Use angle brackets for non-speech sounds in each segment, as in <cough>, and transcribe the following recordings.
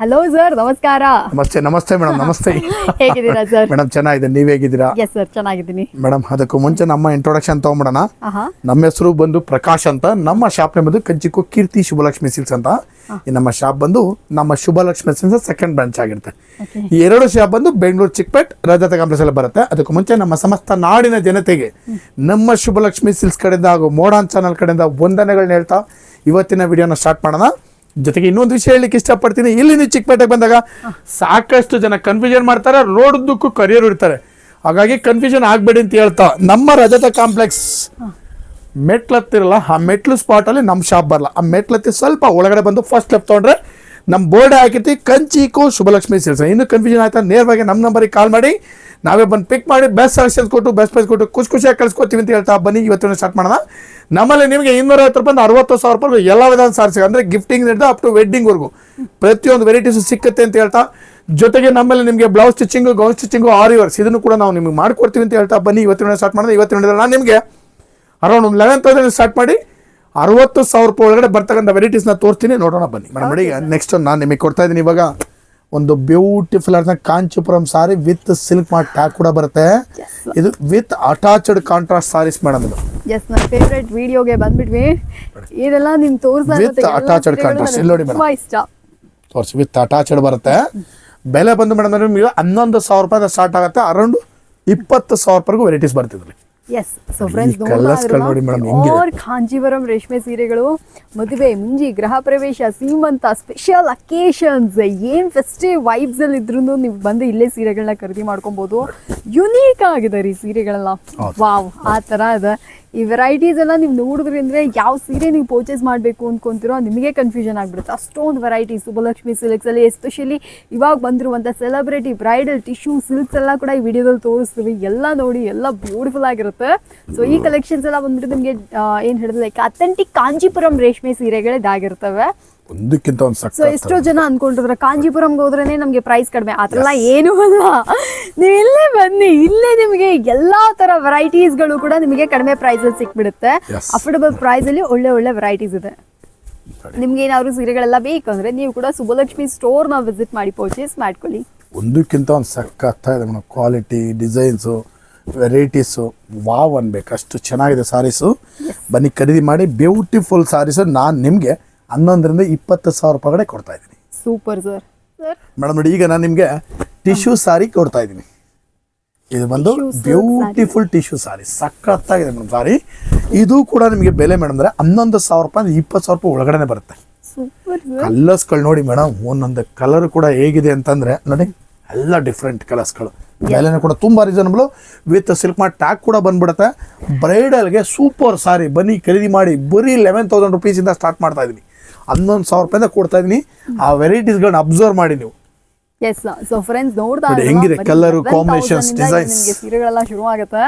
Hello sir ನಮಸ್ಕಾರ. ನಮಸ್ತೆ ನಮಸ್ತೆ ಮೇಡಮ್ ನಮಸ್ತೆ. ಹೇಗಿದ್ದೀರಾ ಸರ್ <laughs> ಮೇಡಮ್ ಚೆನ್ನಾಗಿದೆ. ನೀವ್ ಹೇಗಿದ್ದೀರಾ? ಎಸ್ ಸರ್ ಚೆನ್ನಾಗಿದ್ದೀನಿ. ಮೇಡಮ್ ಅದಕ್ಕೂ ಮುಂಚೆ ನಮ್ಮ ಇಂಟ್ರೊಡಕ್ಷನ್ ತಗೊಂಬಿಡೋಣ. ನಮ್ಮ ಹೆಸರು ಬಂದು ಪ್ರಕಾಶ್ ಅಂತ. ನಮ್ಮ ಶಾಪ್ ಬಂದು ಕಂಚಿಕೋ ಕೀರ್ತಿ ಶುಭಲಕ್ಷ್ಮಿ ಸಿಲ್ಸ್ ಅಂತ. ಈ ನಮ್ಮ ಶಾಪ್ ಬಂದು ನಮ್ಮ ಶುಭಲಕ್ಷ್ಮಿ ಸಿಲ್ಸ್ ಸೆಕೆಂಡ್ ಬ್ರಾಂಚ್ ಆಗಿರುತ್ತೆ. ಈ ಎರಡು ಶಾಪ್ ಬಂದು ಬೆಂಗಳೂರು ಚಿಕ್ಕಪೇಟ್ ರಜತ ಕಾಂಪ್ಲೆಕ್ಸ್ ಅಲ್ಲಿ ಬರುತ್ತೆ. ಅದಕ್ಕೂ ಮುಂಚೆ ನಮ್ಮ ಸಮಸ್ತ ನಾಡಿನ ಜನತೆಗೆ ನಮ್ಮ ಶುಭಲಕ್ಷ್ಮಿ ಸಿಲ್ಸ್ ಕಡೆಯಿಂದ ಹಾಗೂ ಮೋಡಾನ್ ಚಾನಲ್ ಕಡೆಯಿಂದ ವಂದನೆಗಳನ್ನ ಹೇಳ್ತಾ ಇವತ್ತಿನ ವಿಡಿಯೋನ ಸ್ಟಾರ್ಟ್ ಮಾಡೋಣ. ಜೊತೆಗೆ ಇನ್ನೊಂದು ವಿಷಯ ಹೇಳಲಿಕ್ಕೆ ಇಷ್ಟಪಡ್ತೀನಿ. ಇಲ್ಲಿ ನೀವು ಚಿಕ್ಕಪೇಟೆಗೆ ಬಂದಾಗ ಸಾಕಷ್ಟು ಜನ ಕನ್ಫ್ಯೂಷನ್ ಮಾಡ್ತಾರೆ ರೋಡ್ದಕ್ಕೂ ಕರಿಯರ್ ಇರ್ತಾರೆ. ಹಾಗಾಗಿ ಕನ್ಫ್ಯೂಷನ್ ಆಗಬೇಡಿ ಅಂತ ಹೇಳ್ತಾ, ನಮ್ಮ ರಜತ ಕಾಂಪ್ಲೆಕ್ಸ್ ಮೆಟ್ಲತ್ತಿರಲ್ಲ, ಆ ಮೆಟ್ಲು ಸ್ಪಾಟಲ್ಲಿ ನಮ್ಮ ಶಾಪ್ ಬರಲ್ಲ. ಆ ಮೆಟ್ಲತ್ತಿ ಸ್ವಲ್ಪ ಒಳಗಡೆ ಬಂದು ಫಸ್ಟ್ ಲೆಫ್ಟ್ ತೊಗೊಂಡ್ರೆ ನಮ್ಮ ಬೋರ್ಡ್ ಹಾಕಿರ್ತಿ ಕಂಚಿಕು ಶುಭಲಕ್ಷ್ಮಿ ಸಿಲ್ಸ ಇನ್ನು ಕನ್ಫ್ಯೂಷನ್ ಆಯ್ತಾ? ನೇರವಾಗಿ ನಮ್ಮ ನಂಬರಿಗೆ ಕಾಲ್ ಮಾಡಿ, ನಾವೇ ಬಂದು ಪಿಕ್ ಮಾಡಿ ಬೆಸ್ಟ್ ಸಜೆಷನ್ಸ್ ಕೊಟ್ಟು ಬೆಸ್ಟ್ ಪ್ರೈಸ್ ಕೊಟ್ಟು, ಖುಷಿ ಖುಷಿಯಾಗಿ ಕಳ್ಸ್ಕೊತೀವಿ ಅಂತ ಹೇಳ್ತಾ ಬನ್ನಿ, ಇವತ್ತಿನ ಸ್ಟಾರ್ಟ್ ಮಾಡೋಣ. ನಮ್ಮಲ್ಲಿ ನಿಮಗೆ ಇನ್ನೂರ ಐವತ್ತು ರೂಪಾಯಿ ಅರವತ್ತು ಸಾವಿರ ರೂಪಾಯಿ ಎಲ್ಲ ವಿಧಾನ ಸಾರಿಸಿ, ಅಂದರೆ ಗಿಫ್ಟಿಂಗ್ ಹಿಡಿದು ಅಪ್ ಟು ವೆಡ್ಡಿಂಗ್ವರೆಗೂ ಪ್ರತಿಯೊಂದು ವೆರೈಟೀಸು ಸಿಕ್ಕುತ್ತೆ ಅಂತ ಹೇಳ್ತಾ, ಜೊತೆಗೆ ನಮ್ಮಲ್ಲಿ ನಿಮಗೆ blouse stitching gown stitching R ಇವರ್ಸ್ ಇದನ್ನು ಕೂಡ ನಾವು ನಿಮಗೆ ಮಾಡ್ಕೊಡ್ತೀವಿ ಅಂತ ಹೇಳ್ತಾ ಬನ್ನಿ, ಇವತ್ತಿನ ಸ್ಟಾರ್ಟ್ ಮಾಡೋಣ, ಇವತ್ತಿನ ನಾನು ನಿಮಗೆ ಅರೌಂಡ್ ಒಂದು ಲೆವೆನ್ ತೌಸಂಡ್ ಸ್ಟಾರ್ಟ್ ಮಾಡಿ ಅರವತ್ತು ಸಾವಿರ ರೂಪಾಯಿ ಒಳಗಡೆ ಬರ್ತಕ್ಕಂಥ ವೆರೈಟೀಸ್ನ ತೋರಿಸ್ತೀನಿ ನೋಡೋಣ ಬನ್ನಿ. ಮೇಡಮ್ ನೋಡಿ ನೆಕ್ಸ್ಟ್ ನಾನು ನಿಮಗೆ ಕೊಡ್ತಾ ಇದ್ದೀನಿ. ಇವಾಗ ಒಂದು ಬ್ಯೂಟಿಫುಲ್ ಆದ Kanchipuram sari with Silk Mart tag ಕೂಡ ಬರುತ್ತೆ. ಇದು with attached contrast saris madam ಇದು. ಎಸ್ ನನ್ನ ಫೇವ್ರೆಟ್ ವಿಡಿಯೋಗೆ ಬಂದ್ಬಿಟ್ವಿ. ಇದೆಲ್ಲ ನಿಮ್ ತೋರ್ಸಾ ವಿತ್ ಅಟ್ಯಾಚ್ಡ್ ಕಾಂಟ್ರಾಸ್ಟ್ ಇಲ್ಲಿ ನೋಡಿ ಮೇಡಮ್ ಇಷ್ಟ. ತೋರಿಸಿ ವಿತ್ ಅಟ್ಯಾಚ್ಡ್ ಬರುತ್ತೆ. ಬೆಲೆ ಬಂದು ಮೇಡಮ್ ನಿಮಗೆ ಹನ್ನೊಂದು ಸಾವಿರ ರೂಪಾಯಿಂದ ಸ್ಟಾರ್ಟ್ ಆಗುತ್ತೆ. ಅರೌಂಡ್ ಇಪ್ಪತ್ತು ಸಾವಿರ ರೂಪಾಯಿಗೂ ವೆರೈಟೀಸ್ ಬರ್ತಿದ್ರಿ ಎಸ್ ಸೊ ಫ್ರೆಂಡ್ಸ್ ಕಾಂಜೀವರಂ ರೇಷ್ಮೆ ಸೀರೆಗಳು ಮದುವೆ ಮುಂಜಿ ಗೃಹ ಪ್ರವೇಶ ಸೀಮಂತ ಸ್ಪೆಷಲ್ ಅಕೇಶನ್ಸ್ ಏನು ಫೆಸ್ಟಿವ್ ವೈಬ್ಸ್ ಅಲ್ಲಿ ಇದ್ರೂ ನೀವು ಬಂದು ಇಲ್ಲೇ ಸೀರೆಗಳನ್ನ ಖರೀದಿ ಮಾಡ್ಕೊಬಹುದು ಯುನೀಕ್ ಆಗಿದೆ ರೀ ಸೀರೆಗಳೆಲ್ಲ. ವಾವ್ ಆ ತರ ಇದೆ ಈ ವೆರೈಟೀಸ್ ಎಲ್ಲ ನೀವು ನೋಡಿದ್ರಿ ಅಂದರೆ ಯಾವ ಸೀರೆ ನೀವು ಪರ್ಚೇಸ್ ಮಾಡಬೇಕು ಅಂದ್ಕೊಂತಿರೋ ನಿಮಗೆ ಕನ್ಫ್ಯೂಷನ್ ಆಗಿಬಿಡುತ್ತೆ. ಅಷ್ಟೊಂದು ವೆರೈಟೀಸ್ ಸುಬ್ಬಲಕ್ಷ್ಮಿ ಸಿಲ್ಕ್ಸಲ್ಲಿ ಎಸ್ಪೆಷಲಿ ಇವಾಗ ಬಂದಿರುವಂಥ ಸೆಲೆಬ್ರಿಟಿ ಬ್ರೈಡಲ್ ಟಿಶ್ಯೂ ಸಿಲ್ಕ್ಸ್ ಎಲ್ಲ ಕೂಡ ಈ ವಿಡಿಯೋದಲ್ಲಿ ತೋರಿಸ್ತೀವಿ. ಎಲ್ಲ ನೋಡಿ, ಎಲ್ಲ ಬ್ಯೂಟಿಫುಲ್ ಆಗಿರುತ್ತೆ. ಸೊ ಈ ಕಲೆಕ್ಷನ್ಸ್ ಎಲ್ಲ ಬಂದ್ಬಿಟ್ಟು ನಿಮಗೆ ಏನು ಹೇಳಿದ್ರೆ ಲೈಕ್ ಅಥೆಂಟಿಕ್ ಕಾಂಜಿಪುರಂ ರೇಷ್ಮೆ ಸೀರೆಗಳಿದಾಗಿರ್ತವೆ ಒಂದಕ್ಕಿಂತ ಒಂದು ಸೊ ಸಕ್ಕ ಎಷ್ಟೋ ಜನ ಅನ್ಕೊಂಡಿದ್ರೆ ಕಾಂಜಿಪುರಂಗೆ ಹೋದ್ರೇನೆ ನಮಗೆ ಪ್ರೈಸ್ ಕಡಿಮೆ. ಆ ಏನು ಅಲ್ಲ. ನೀವು ಇಲ್ಲೇ ಬನ್ನಿ ಇಲ್ಲೇ ನಿಮಗೆ ಎಲ್ಲಾ ತರ ವೆರೈಟೀಸ್ಗಳು ಕೂಡ ನಿಮಗೆ ಕಡಿಮೆ ಪ್ರೈಸಲ್ಲಿ ಸಿಕ್ಬಿಡುತ್ತೆ. ಅಫೋರ್ಡಬಲ್ ಪ್ರೈಸಲ್ಲಿ ಒಳ್ಳೆ ಒಳ್ಳೆ ವೆರೈಟೀಸ್ ಇದೆ. ನಿಮ್ಗೆ ಏನಾದ್ರು ಸೀರೆಗಳೆಲ್ಲ ಬೇಕಂದ್ರೆ ನೀವು ಕೂಡ ಸುಬ್ಬಲಕ್ಷ್ಮಿ ಸ್ಟೋರ್ನ ವಿಸಿಟ್ ಮಾಡಿ ಪರ್ಚೇಸ್ ಮಾಡ್ಕೊಳ್ಳಿ. ಒಂದಕ್ಕಿಂತ ಒಂದು ಸಖತ್ತ ಇದೆ madam. Quality designs varieties wow ಅನ್ಬೇಕು. ಅಷ್ಟು ಚೆನ್ನಾಗಿದೆ ಸಾರೀಸು ಬನ್ನಿ ಖರೀದಿ ಮಾಡಿ ಬ್ಯೂಟಿಫುಲ್ ಸಾರೀಸು ನಾನು ನಿಮಗೆ ಹನ್ನೊಂದರಿಂದ ಇಪ್ಪತ್ತು ಸಾವಿರ ರೂಪಾಯಿ ಕಡೆ ಕೊಡ್ತಾ ಇದ್ದೀನಿ. Super sir. ಮೇಡಮ್ ನೋಡಿ ಈಗ ನಾನು ನಿಮಗೆ ಟಿಶ್ಯೂ ಸಾರಿ ಕೊಡ್ತಾ ಇದ್ದೀನಿ. ಇದು ಬಂದು ಬ್ಯೂಟಿಫುಲ್ ಟಿಶ್ಯೂ ಸಾರಿ. ಸಖತ್ತಾಗಿದೆ ಮೇಡಮ್ ಸಾರಿ. ಇದು ಕೂಡ ನಿಮಗೆ ಬೆಲೆ ಮೇಡಮ್ ಅಂದರೆ ಹನ್ನೊಂದು ಸಾವಿರ ರೂಪಾಯಿ ಇಪ್ಪತ್ತು ಸಾವಿರ ರೂಪಾಯಿ ಒಳಗಡೆ ಬರುತ್ತೆ. ಕಲರ್ಸ್ಗಳು ನೋಡಿ ಮೇಡಮ್ ಒಂದೊಂದು ಕಲರ್ ಕೂಡ ಹೇಗಿದೆ ಅಂತಂದರೆ ನೋಡಿ ಎಲ್ಲ ಡಿಫ್ರೆಂಟ್ ಕಲರ್ಸ್ಗಳು ಬೆಲೆನೂ ಕೂಡ ತುಂಬ ರೀಸನಬಲ್ ವಿತ್ ಸಿಲ್ಕ್ ಮಾಡಿ ಟ್ಯಾಗ್ ಕೂಡ ಬಂದ್ಬಿಡುತ್ತೆ. ಬ್ರೈಡಲ್ಗೆ ಸೂಪರ್ ಸಾರಿ. ಬನ್ನಿ ಖರೀದಿ ಮಾಡಿ. ಬರೀ ಲೆವೆನ್ ತೌಸಂಡ್ ರುಪೀಸಿಂದ ಸ್ಟಾರ್ಟ್ ಮಾಡ್ತಾ ಇದ್ದೀನಿ ಹನ್ನೊಂದು ಸಾವಿರ ರೂಪಾಯಿಂದ ಕೊಡ್ತಾ ಇದ್ದೀನಿ. ಆ ವೆರೈಟೀಸ್ಗಳನ್ನ ಅಬ್ಸರ್ವ್ ಮಾಡಿ ನೀವು. ಎಸ್ ಸೊ ಫ್ರೆಂಡ್ಸ್ ನೋಡ್ತಾ. ಹೆಂಗಿದೆ ಬರೀ colour, 11,000 combinations, ಇಂದ designs. ನಿಮ್ಗೆ ಸೀರೆಗಳೆಲ್ಲ ಶುರು ಆಗುತ್ತೆ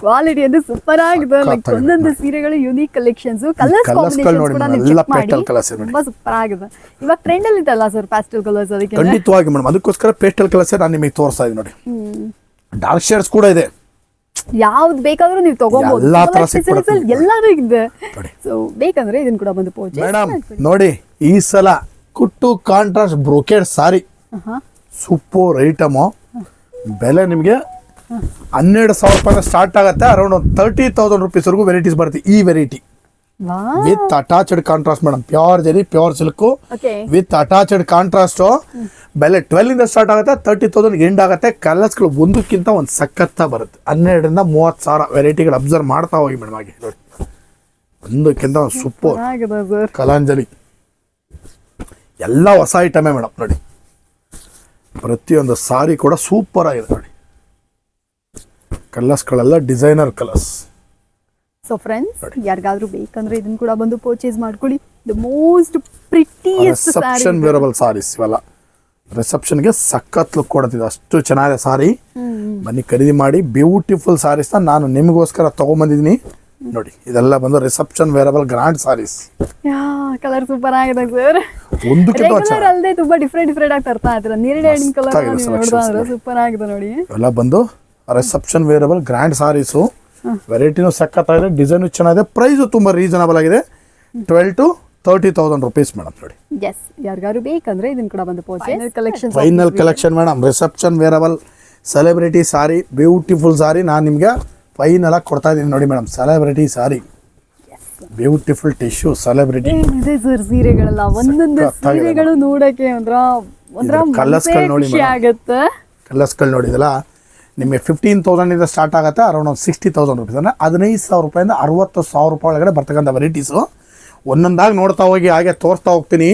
ಕ್ವಾಲಿಟಿ ಅಂದ್ರೆ ಸೂಪರ್ ಆಗಿದೆ ಲೈಕ್. ಒಂದೊಂದು ಸೀರೆಗಳು ಯುನೀಕ್ ಕಲೆಕ್ಷನ್ಸ್ ಕಲರ್ಸ್ ಕಾಂಬಿನೇಷನ್ಸ್ ಕೂಡ ನೀವು ಚೆಕ್ ಮಾಡಿ. ತುಂಬಾ ಸೂಪರ್ ಆಗಿದೆ ಇವಾಗ ಟ್ರೆಂಡ್ ಅಲ್ಲಿ ಇದಲ್ಲ ಸರ್ ಪ್ಯಾಸ್ಟಲ್ ಕಲರ್ಸ್ ಅದಕ್ಕೆ ಖಂಡಿತವಾಗಿ ಮೇಡಮ್ ಅದಕ್ಕೋಸ್ಕರ ಪೇಸ್ಟಲ್ ಕಲರ್ಸ್ ನಾನು ನಿಮಗೆ ತೋರಿಸ್ತಾ ಇದ್ದೀನಿ ನೋಡಿ. ಡಾರ್ಕ್ ಶೇಡ್ಸ್ ಕೂಡ ಇದೆ. ಯಾವ್ದು ಬೇಕಾದ್ರೂ ನೀವು ತಗೋಬಹುದು ಎಲ್ಲಾ ತರ ಸಿಕ್ಬಿಡುತ್ತೆ. ಎಲ್ಲಾನು ಇದೆ. ಸೊ ಬೇಕಂದ್ರೆ ಇದನ್ನ ಕೂಡ ಬಂದು ಮೇಡಮ್ ಪರ್ಚೇಸ್ ನೋಡಿ ಈ ಸಲ ಕುಟ್ಟು contrast brocade sari super item. ಬೆಲೆ ನಿಮಗೆ ಹನ್ನೆರಡು ಸಾವಿರ ರೂಪಾಯಿ ಸ್ಟಾರ್ಟ್ ಆಗುತ್ತೆ. ಅರೌಂಡ್ ಒಂದು ತರ್ಟಿ ತೌಸಂಡ್ ರುಪೀಸ್ವರೆಗೂ ವೆರೈಟೀಸ್ ಬರುತ್ತೆ ಈ variety with attached contrast madam pure zari pure silk with attached contrast ಬೆಲೆ ಟ್ವೆಲ್ ಇಂದ ಸ್ಟಾರ್ಟ್ ಆಗುತ್ತೆ ತರ್ಟಿ ತೌಸಂಡ್ ಎಂಡ್ ಆಗುತ್ತೆ. ಕಲರ್ಸ್ಗಳು ಒಂದಕ್ಕಿಂತ ಒಂದು ಸಖತ್ತ ಬರುತ್ತೆ. ಹನ್ನೆರಡರಿಂದ ಮೂವತ್ತು ಸಾವಿರ ವೆರೈಟಿಗಳು ಅಬ್ಸರ್ವ್ ಮಾಡ್ತಾ ಹೋಗಿ ಮೇಡಮ್ ಹಾಗೆ ನೋಡಿ. ಒಂದಕ್ಕಿಂತ ಒಂದು ಸೂಪರ್ ಕಲಾಂಜಲಿ. ಎಲ್ಲ ಹೊಸ ಐಟಮೇ ಮೇಡಮ್ ನೋಡಿ. ಪ್ರತಿಯೊಂದು ಸಾರಿ ಕೂಡ ಸೂಪರ್ ಆಗಿದೆ ನೋಡಿ. ಕಲರ್ಸ್ಗಳೆಲ್ಲ ಡಿಸೈನರ್ ಕಲರ್ಸ್ ಸೊ ಫ್ರೆಂಡ್ಸ್ ಯಾರಿಗಾದ್ರೂ ಬೇಕಂದ್ರೆ ಇದನ್ನ ಕೂಡ ಬಂದು ಪರ್ಚೇಸ್ ಮಾಡ್ಕೊಳ್ಳಿ. The most prettiest reception wearable saris ಇವೆಲ್ಲ. ರಿಸೆಪ್ಷನ್ಗೆ ಸಖತ್ ಲುಕ್ ಕೊಡ್ತಿದೆ. ಅಷ್ಟು ಚೆನ್ನಾಗಿದೆ ಸಾರಿ ಬನ್ನಿ ಖರೀದಿ ಮಾಡಿ. ಬ್ಯೂಟಿಫುಲ್ ಸಾರೀಸ್ನ ನಾನು ನಿಮಗೋಸ್ಕರ ತಗೊಂಬಂದಿದ್ದೀನಿ. ನೋಡಿ ಇದೆಲ್ಲ ಬಂದು reception wearable grand saris colour super ಆಗಿದೆ ಸರ್ ಒಂದು ಕಲರ್ ಅಲ್ಲದೆ ತುಂಬಾ ಡಿಫ್ರೆಂಟ್ ಡಿಫ್ರೆಂಟ್ ಆಗಿ ತರ್ತಾ ಇದ್ರ ನೀರಿನ ಕಲರ್. ಸೂಪರ್ ಆಗಿದೆ ನೋಡಿ. ಎಲ್ಲ ಬಂದು ರಿಸೆಪ್ಷನ್ ವೇರಬಲ್ ಗ್ರ್ಯಾಂಡ್ ಸಾರೀಸು ವೆರೈಟಿನೂ ಸಕ್ಕತ್ತಾಗಿದೆ ಡಿಸೈನು ಚೆನ್ನಾಗಿದೆ ಪ್ರೈಸು ತುಂಬ ರೀಸನಬಲ್ ಆಗಿದೆ. Twelve to thirty thousand rupees madam ನೋಡಿ. ಎಸ್ ಯಾರಿಗಾರು ಬೇಕಂದ್ರೆ ಇದನ್ನ ಕೂಡ ಬಂದು purchase collection final collection madam reception wearable celebrity sari beautiful sari ನಾನು ನಿಮಗೆ ಫೈನಲ್ ಆಗಿ ಕೊಡ್ತಾ ಇದ್ದೀನಿ ನೋಡಿ madam celebrity sari beautiful tissue celebrity ಏನಿದೆ ಸರ್ ಸೀರೆಗಳೆಲ್ಲ. ಒಂದೊಂದು ಸೀರೆಗಳು ನೋಡಕ್ಕೆ ಒಂದ್ರ ಒಂದ್ರ ಇದ್ರ colours ಗಳು ನೋಡಿ ಆಗುತ್ತೆ. ಕಲರ್ಸ್ಗಳು ನೋಡಿದಲ್ಲ ನಿಮಗೆ ಫಿಫ್ಟೀನ್ ತೌಸಂಡಿಂದ ಸ್ಟಾರ್ಟ್ ಆಗುತ್ತೆ ಅರೌಂಡ್ ಒಂದು ಸಿಕ್ಸ್ಟಿ ತೌಸಂಡ್ ರುಪೀಸ್ ಅಂದರೆ ಹದಿನೈದು ಸಾವಿರ ರೂಪಾಯಿಂದ ಅರವತ್ತು ಸಾವಿರ ರೂಪಾಯಿ ಒಳಗಡೆ ಬರ್ತಕ್ಕಂಥ ವೆರೈಟೀಸು ಒಂದೊಂದಾಗಿ ನೋಡ್ತಾ ಹೋಗಿ ಹಾಗೆ ತೋರಿಸ್ತಾ ಹೋಗ್ತೀನಿ.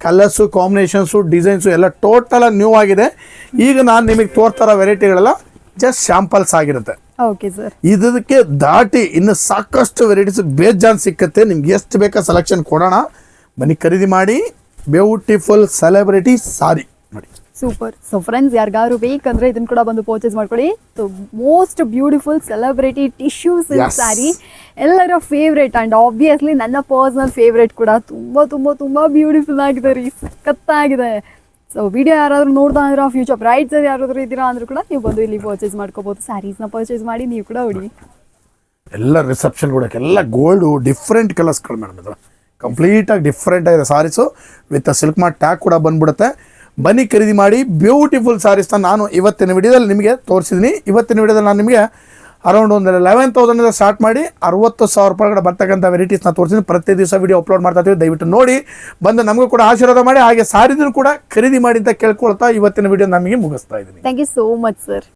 ಕಲರ್ಸು ಕಾಂಬಿನೇಷನ್ಸು ಡಿಸೈನ್ಸು ಎಲ್ಲ ಟೋಟಲ್ ನ್ಯೂ ಆಗಿದೆ. ಈಗ ನಾನು ನಿಮಗೆ ತೋರ್ತಾರ ವೆರೈಟಿಗಳೆಲ್ಲ ಜಸ್ಟ್ ಶ್ಯಾಂಪಲ್ಸ್ ಆಗಿರುತ್ತೆ. ಓಕೆ ಸರ್ ಇದಕ್ಕೆ ದಾಟಿ ಇನ್ನು ಸಾಕಷ್ಟು ವೆರೈಟೀಸ್ ಬೇಜಾನ್ ಸಿಕ್ಕತ್ತೆ. ನಿಮ್ಗೆ ಎಷ್ಟು ಬೇಕಾ ಸೆಲೆಕ್ಷನ್ ಕೊಡೋಣ. ಬನ್ನಿ ಖರೀದಿ ಮಾಡಿ. Beautiful celebrity sari super so friends ಯಾರಿಗಾದ್ರು ಬೇಕಂದ್ರೆ ಇದನ್ನ ಕೂಡ ಬಂದು ಪರ್ಚೇಸ್ ಮಾಡ್ಕೊಳ್ಳಿ. So most beautiful celebrity tissues silk Yes. Sari ಎಲ್ಲರ ಫೇವ್ರೇಟ್ ಅಂಡ್ ಆಬ್ವಿಯಸ್ಲಿ ನನ್ನ ಪರ್ಸ್ನಲ್ ಫೇವ್ರೇಟ್ ಕೂಡ ತುಂಬ ತುಂಬ ತುಂಬ ಬ್ಯೂಟಿಫುಲ್ ಆಗಿದೆ ರೀ. ಕತ್ತಾಗಿದೆ ಸೊ ವಿಡಿಯೋ ಯಾರಾದರೂ ನೋಡ್ತಾ ಅಂದ್ರೆ ಫ್ಯೂಚರ್ ಬ್ರೈಡ್ಸ್ ಯಾರಾದರೂ ಇದ್ದೀರಾ ಅಂದ್ರೂ ಕೂಡ ನೀವು ಬಂದು ಇಲ್ಲಿ ಪರ್ಚೇಸ್ ಮಾಡ್ಕೋಬೋದು. ಸ್ಯಾರೀಸ್ನ ಪರ್ಚೇಸ್ ಮಾಡಿ ನೀವು ಕೂಡ ಹೊಡಿ. ಎಲ್ಲ ರಿಸೆಪ್ಷನ್ ಕೂಡ ಎಲ್ಲ ಗೋಲ್ಡು ಡಿಫ್ರೆಂಟ್ ಕಲರ್ಸ್ಗಳು ಮೇಡಮ್ ಇದು ಕಂಪ್ಲೀಟಾಗಿ ಡಿಫ್ರೆಂಟ್ ಆಗಿದೆ saris. With Silk Mart tag ಕೂಡ ಬಂದ್ಬಿಡುತ್ತೆ. ಬನ್ನಿ ಖರೀದಿ ಮಾಡಿ ಬ್ಯೂಟಿಫುಲ್ ಸಾರೀಸ್ನ ನಾನು ಇವತ್ತಿನ ವಿಡಿಯೋದಲ್ಲಿ ನಿಮಗೆ ತೋರಿಸಿದ್ದೀನಿ. ಇವತ್ತಿನ ವಿಡಿಯೋದಲ್ಲಿ ನಾನು ನಿಮಗೆ ಅರೌಂಡ್ ಒಂದು ಲೆವೆನ್ ತೌಸಂಡಿಂದ ಸ್ಟಾರ್ಟ್ ಮಾಡಿ ಅರವತ್ತು ಸಾವಿರ ರೂಪಾಯಿಗಡೆ ಬರ್ತಕ್ಕಂಥ ವೆರೈಟೀಸ್ನ ತೋರಿಸಿದ್ದೀನಿ. ಪ್ರತಿ ದಿವಸ ವಿಡಿಯೋ ಅಪ್ಲೋಡ್ ಮಾಡ್ತಾ ದಯವಿಟ್ಟು ನೋಡಿ. ಬಂದು ನಮಗೂ ಕೂಡ ಆಶೀರ್ವಾದ ಮಾಡಿ. ಹಾಗೆ ಸಾರಿದ್ರು ಕೂಡ ಖರೀದಿ ಮಾಡಿ ಅಂತ ಕೇಳ್ಕೊಳ್ತಾ ಇವತ್ತಿನ ವಿಡಿಯೋ ನಮಗೆ ಮುಗಿಸ್ತಾ ಇದ್ದೀನಿ. Thank you so much sir